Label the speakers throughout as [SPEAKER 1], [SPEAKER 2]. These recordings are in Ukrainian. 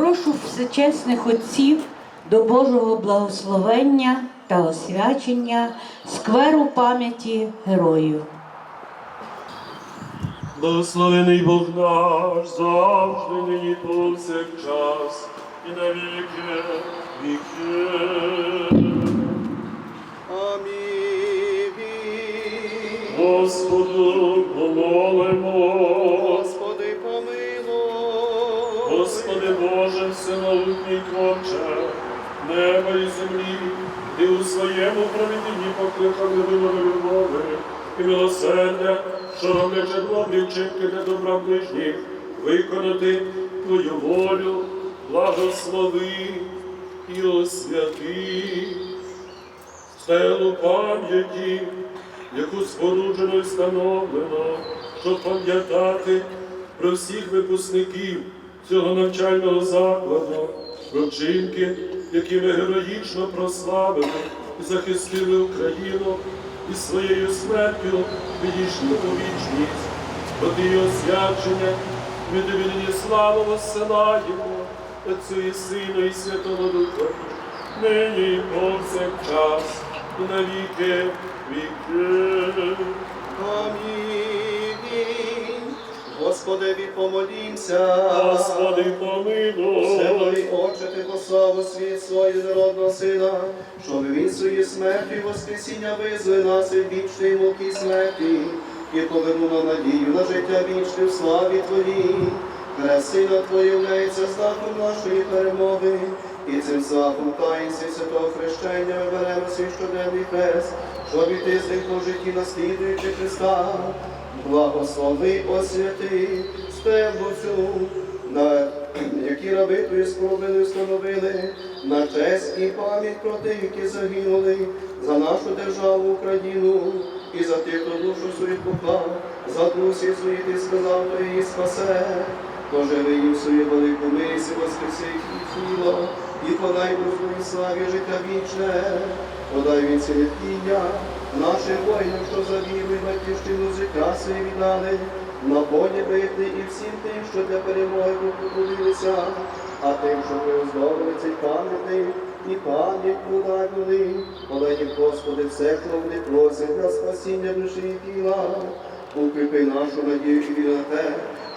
[SPEAKER 1] Прошу всечесних отців до Божого благословення та освячення скверу пам'яті героїв.
[SPEAKER 2] Благословений Бог наш, завжди нині повсякчас, і на віки віки.
[SPEAKER 3] Амінь.
[SPEAKER 2] Господу помолимо.
[SPEAKER 3] Господи
[SPEAKER 2] Боже, всемогутній Творче, неба і землі, Ти у своєму провідінні покликав людину до любові і милосердя, що роблячи добрі вчинки для добра ближніх, виконати Твою волю, благослови і освяти. Стелу пам'яті, яку споруджено і встановлено, щоб пам'ятати про всіх випускників цього навчального закладу, про вчинки, які ми героїчно прославили і захистили Україну і своєю смертю відійшли у вічність. Її освячення нині славу воссилаємо, Отцю і Сину, і Святого Духа, нині і повсякчас, і на віки віки.
[SPEAKER 3] Амінь. Господи, помолімся.
[SPEAKER 2] Господи, помилуй.
[SPEAKER 3] Всеволі Отче, Ти послав світ свого народного Сина, щоб він своєю смертю і воскресіння визве нас від вічної муки смерті і повернув нам надію на життя вічне в славі Твоїй. Хрест Сина Твоє являється знаком нашої перемоги, і цим знаком таїнстві святого хрещення ми беремо свій щоденний хрест, щоб іти з ним по житті наслідуючи Христа. Благослови освяти стеблу цю, на які раби твої спробили встановили, на честь і пам'ять про тих, які загинули за нашу державу Україну і за тих, хто душу свою поклав, за друзів своїх ти сказав, то її спасе. Поживи їм свою велику мисі, воскреси їх тіло, і подай у своїй славі життя вічне, подай від цілетіння нашим воїнам, що за віру і батьківщину життя своє віддали, на полі битви і всім тим, що для перемоги потрудилися, а тим, що ви оздобили цей пам'ятний і пам'ять подай їм, Господи, все, вони просять для спасіння душі і тіла, укріпи нашу надію і на те,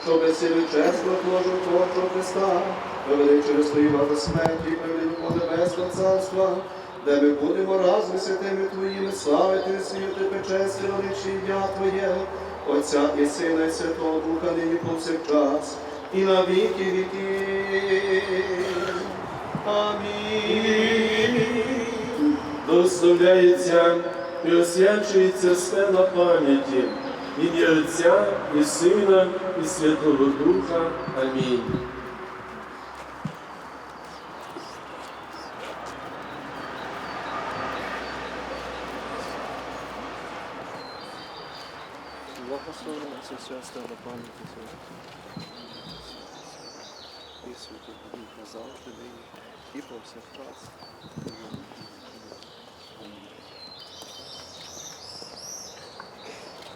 [SPEAKER 3] що без сили чесно Божого Творчого Христа, провели через твою владу смерті, привели до небесного царства, де ми будемо разом святими Твоїми славити світи печесті, величі ім'я Твоє, Отця і Сина, і Святого Духа, нині повсякчас, і на віки віки. Амінь.
[SPEAKER 2] Доставляється і освячується стела пам'яті, ім'я Отця і Сина, і Святого Духа. Амінь.
[SPEAKER 4] Благословено це все до пам'яті І святого Духа завжди нині і повсякчас.